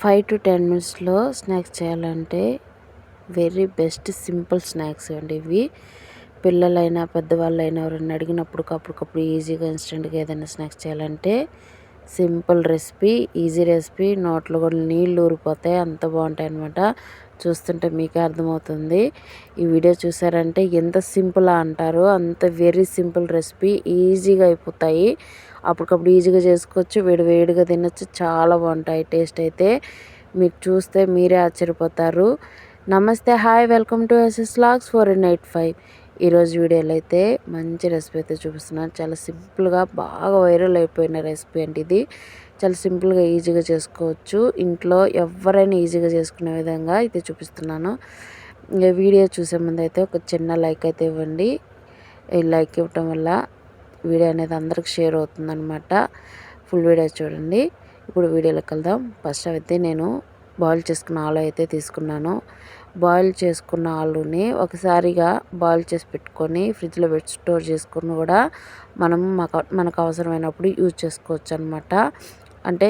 Five to ten మినిట్స్లో snacks చేయాలంటే very best simple snacks అండి ఇవి. పిల్లలైనా పెద్దవాళ్ళైనా ఎవరైనా అడిగినప్పుడు అప్పటికప్పుడు ఈజీగా ఇన్స్టెంట్గా ఏదైనా స్నాక్స్ చేయాలంటే సింపుల్ రెసిపీ ఈజీ రెసిపీ. నోట్లో కూడా నీళ్ళు ఊరిపోతాయి అంత బాగుంటాయి అనమాట చూస్తుంటే మీకే అర్థమవుతుంది. ఈ వీడియో చూసారంటే ఎంత సింపుల్ అంటారు అంత వెరీ సింపుల్ రెసిపీ ఈజీగా అయిపోతాయి. అప్పటికప్పుడు ఈజీగా చేసుకోవచ్చు వేడి వేడిగా తినచ్చు. చాలా బాగుంటాయి టేస్ట్ అయితే. మీరు చూస్తే మీరే ఆశ్చర్యపోతారు. నమస్తే hi welcome to SS logs four N eight five. ఈరోజు వీడియోలో అయితే మంచి రెసిపీ అయితే చూపిస్తున్నాను. చాలా సింపుల్గా బాగా వైరల్ అయిపోయిన రెసిపీ అండి ఇది. చాలా సింపుల్గా ఈజీగా చేసుకోవచ్చు. ఇంట్లో ఎవరైనా ఈజీగా చేసుకునే విధంగా అయితే చూపిస్తున్నాను. వీడియో చూసే ముందు అయితే ఒక చిన్న లైక్ అయితే ఇవ్వండి. ఈ లైక్ ఇవ్వటం వల్ల వీడియో అనేది అందరికి షేర్ అవుతుందనమాట ఫుల్ వీడియో చూడండి. ఇప్పుడు వీడియోలోకి వెళ్దాం. ఫస్ట్ అయితే నేను బాయిల్ చేసుకున్న ఆలు అయితే తీసుకున్నాను. బాయిల్ చేసుకున్న ఆలుని ఒకసారిగా బాయిల్ చేసి పెట్టుకొని ఫ్రిడ్జ్లో పెట్టి స్టోర్ చేసుకుని కూడా మనం మాకు మనకు అవసరమైనప్పుడు యూజ్ చేసుకోవచ్చు అనమాట అంటే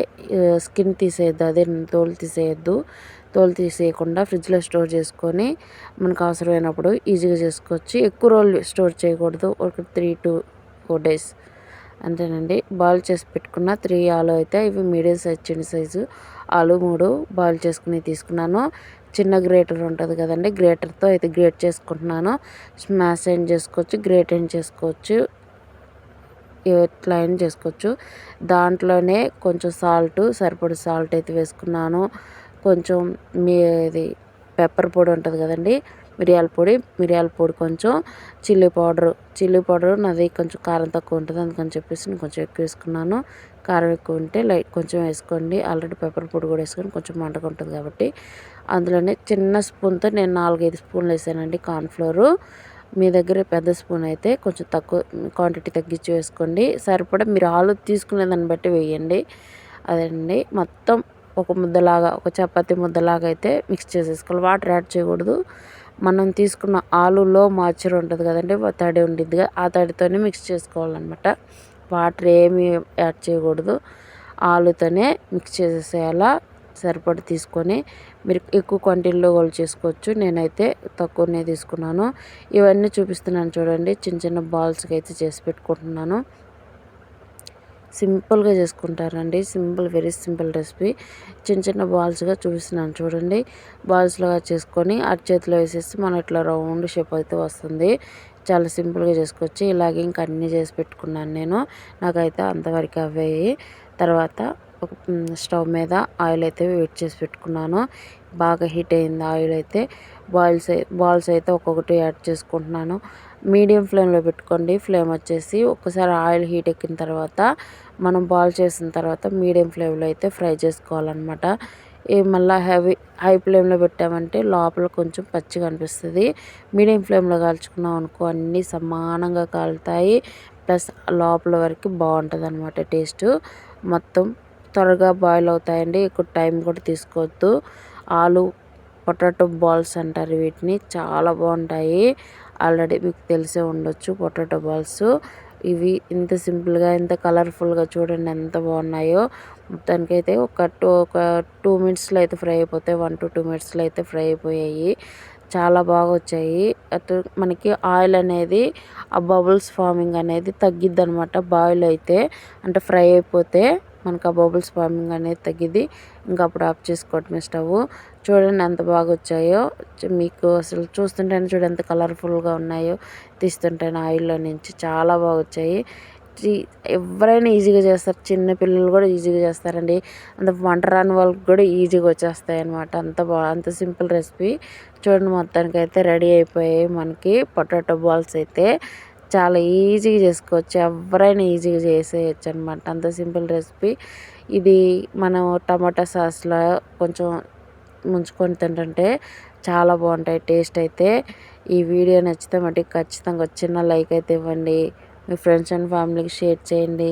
స్కిన్ తీసేయద్దు అదే తోలు తీసేయద్దు. తోలు తీసేయకుండా ఫ్రిడ్జ్లో స్టోర్ చేసుకొని మనకు అవసరమైనప్పుడు ఈజీగా చేసుకోవచ్చు. ఎక్కువ రోజులు స్టోర్ చేయకూడదు. ఒక త్రీ టు ఫోర్ డేస్ అంతేనండి. బాయిల్ చేసి పెట్టుకున్న త్రీ ఆలు అయితే ఇవి మీడియం సైజ్ చిన్న సైజు ఆలు మూడు బాయిల్ చేసుకుని తీసుకున్నాను. చిన్న గ్రేటర్ ఉంటుంది కదండి గ్రేటర్తో అయితే గ్రేట్ చేసుకుంటున్నాను. స్మాష్ అయిన చేసుకోవచ్చు గ్రేట్ అయిన చేసుకోవచ్చు ఇట్లా అయిన చేసుకోవచ్చు. దాంట్లోనే కొంచెం సాల్ట్ సరిపడి సాల్ట్ అయితే వేసుకున్నాను. కొంచెం మీ ఇది పెప్పర్ పొడి ఉంటుంది కదండి మిరియాల పొడి మిరియాల పొడి కొంచెం చిల్లీ పౌడరు చిల్లీ పౌడరు నాది కొంచెం కారం తక్కువ ఉంటుంది అందుకని చెప్పేసి నేను కొంచెం ఎక్కువ వేసుకున్నాను. కారం ఎక్కువ ఉంటే లైట్ కొంచెం వేసుకోండి. ఆల్రెడీ పెప్పర్ పొడి కూడా వేసుకొని కొంచెం మంటగా ఉంటుంది కాబట్టి. అందులోనే చిన్న స్పూన్తో నేను నాలుగైదు స్పూన్లు వేసానండి కార్న్ఫ్లోరు. మీ దగ్గర పెద్ద స్పూన్ అయితే కొంచెం తక్కువ క్వాంటిటీ తగ్గించి వేసుకోండి. సరిపడా మీరు ఆలు తీసుకునే దాన్ని బట్టి వేయండి. అదండి. మొత్తం ఒక ముద్దలాగా ఒక చపాతి ముద్దలాగా అయితే మిక్స్ చేసేసుకోవాలి. వాటర్ యాడ్ చేయకూడదు. మనం తీసుకున్న ఆలులో మాచర్ ఉంటుంది కదండి తడి ఉండిద్దిగా ఆ తడితోనే మిక్స్ చేసుకోవాలన్నమాట. వాటర్ ఏమి యాడ్ చేయకూడదు. ఆలుతోనే మిక్స్ చేసేసేయాలా సరిపడి తీసుకొని మీరు ఎక్కువ క్వాంటిటీలో వాళ్ళు చేసుకోవచ్చు. నేనైతే తక్కువనే తీసుకున్నాను. ఇవన్నీ చూపిస్తున్నాను చూడండి చిన్న చిన్న బాల్స్కి అయితే చేసి పెట్టుకుంటున్నాను. సింపుల్గా చేసుకుంటారండి. Simple very simple recipe. చిన్న చిన్న బాల్స్గా చూపిస్తున్నాను చూడండి. బాల్స్లాగా చేసుకొని చేతిలో వేసేసి మనం ఇట్లా రౌండ్ షేప్ అయితే వస్తుంది. చాలా సింపుల్గా చేసుకోవచ్చు. ఇలాగే ఇంకా అన్నీ చేసి పెట్టుకున్నాను నేను. నాకైతే అంతవరకు అవే. తర్వాత ఒక స్టవ్ మీద ఆయిల్ అయితే వెయిట్ చేసి పెట్టుకున్నాను. బాగా హీట్ అయింది ఆయిల్ అయితే. బాయిల్స్ బాల్స్ అయితే ఒక్కొక్కటి యాడ్ చేసుకుంటున్నాను. మీడియం ఫ్లేమ్లో పెట్టుకోండి. ఫ్లేమ్ వచ్చేసి ఒక్కసారి ఆయిల్ హీట్ ఎక్కిన తర్వాత మనం బాల్ చేసిన తర్వాత మీడియం ఫ్లేమ్లో అయితే ఫ్రై చేసుకోవాలన్నమాట. మళ్ళీ హెవీ హై ఫ్లేమ్లో పెట్టామంటే లోపల కొంచెం పచ్చిగా అనిపిస్తుంది. మీడియం ఫ్లేమ్లో కాల్చుకున్నాం అనుకో అన్నీ సమానంగా కాలుతాయి. ప్లస్ లోపల వరకు బాగుంటుంది అనమాట టేస్ట్. మొత్తం త్వరగా బాయిల్ అవుతాయండి. ఎక్కువ టైం కూడా తీసుకోవద్దు. ఆలు పొటాటో బాల్స్ అంటారు వీటిని. చాలా బాగుంటాయి. ఆల్రెడీ మీకు తెలిసే ఉండొచ్చు పొటాటో బాల్స్. ఇవి ఇంత సింపుల్గా ఇంత కలర్ఫుల్గా చూడండి ఎంత బాగున్నాయో. దానికైతే ఒక టూ ఒక టూ మినిట్స్లో అయితే ఫ్రై అయిపోతాయి. వన్ టు టూ మినిట్స్లో అయితే ఫ్రై అయిపోయాయి. చాలా బాగా వచ్చాయి. అటు మనకి ఆయిల్ అనేది ఆ బబుల్స్ ఫార్మింగ్ అనేది తగ్గిద్ది అనమాట బాయిల్ అయితే. అంటే ఫ్రై అయిపోతే మనకు ఆ బబుల్స్ ఫార్మింగ్ అనేది తగ్గిద్ది. ఇంకా అప్పుడు ఆఫ్ చేసుకోవటమే స్టవ్ చూడండి ఎంత బాగా వచ్చాయో. మీకు అసలు చూస్తుంటేనే చూడండి ఎంత కలర్ఫుల్గా ఉన్నాయో. తీస్తుంటేనే ఆయిల్లో నుంచి చాలా బాగా వచ్చాయి. ఎవరైనా ఈజీగా చేస్తారు. చిన్న పిల్లలు కూడా ఈజీగా చేస్తారండి. అంత వంట రాని వాళ్ళకి కూడా ఈజీగా వచ్చేస్తాయి అనమాట అంత బా అంత సింపుల్ రెసిపీ. చూడండి మొత్తానికి అయితే రెడీ అయిపోయాయి మనకి పొటాటో బాల్స్ అయితే. చాలా ఈజీగా చేసుకోవచ్చు. ఎవరైనా ఈజీగా చేసేయచ్చు అనమాట అంత సింపుల్ రెసిపీ ఇది మనం టమాటా సాస్లో కొంచెం ముంచుకొని తింటుంటే చాలా బాగుంటాయి. టేస్ట్ అయితే ఈ వీడియో నచ్చితే మటుకు ఖచ్చితంగా చిన్న లైక్ అయితే ఇవ్వండి. మీ ఫ్రెండ్స్ అండ్ ఫ్యామిలీకి షేర్ చేయండి.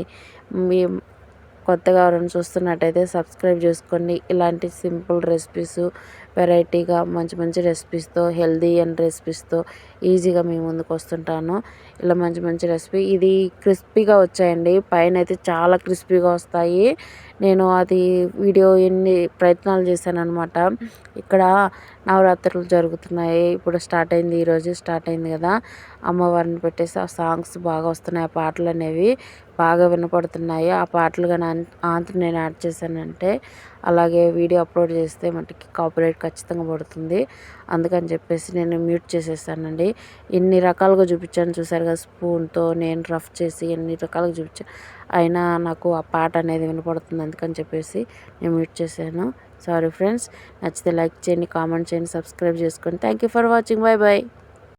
మీ కొత్తగా ఎవరైనా చూస్తున్నట్టయితే సబ్స్క్రైబ్ చేసుకోండి. ఇలాంటి సింపుల్ రెసిపీస్ వెరైటీగా మంచి మంచి రెసిపీస్తో హెల్దీ అండ్ రెసిపీస్తో ఈజీగా మీ ముందుకు వస్తుంటాను. ఇలా మంచి మంచి రెసిపీ. ఇది క్రిస్పీగా వచ్చాయండి. పైన అయితే చాలా క్రిస్పీగా వస్తాయి. నేను అది వీడియో ఎన్ని ప్రయత్నాలు చేశాను అనమాట ఇక్కడ నవరాత్రులు జరుగుతున్నాయి. ఇప్పుడు స్టార్ట్ అయింది. ఈరోజు స్టార్ట్ అయింది కదా. అమ్మవారిని పెట్టేసి ఆ సాంగ్స్ బాగా వస్తున్నాయి. ఆ పాటలు అనేవి బాగా వినపడుతున్నాయి. ఆ పాటలు కానీ ఆంధ్ర నేను యాడ్ చేశానంటే అలాగే వీడియో అప్లోడ్ చేస్తే మటుకి కాపీరైట్ ఖచ్చితంగా పడుతుంది. అందుకని చెప్పేసి నేను మ్యూట్ చేసేసానండి. ఎన్ని రకాలుగా చూపించాను చూసారు కదా స్పూన్తో నేను రఫ్ చేసి ఎన్ని రకాలుగా చూపించాను. అయినా నాకు ఆ పాట అనేది వినపడుతుంది అందుకని చెప్పేసి నేను మ్యూట్ చేశాను. సారీ ఫ్రెండ్స్ నచ్చితే లైక్ చేయండి కామెంట్ చేయండి సబ్స్క్రైబ్ చేసుకోండి thank you for watching. Bye bye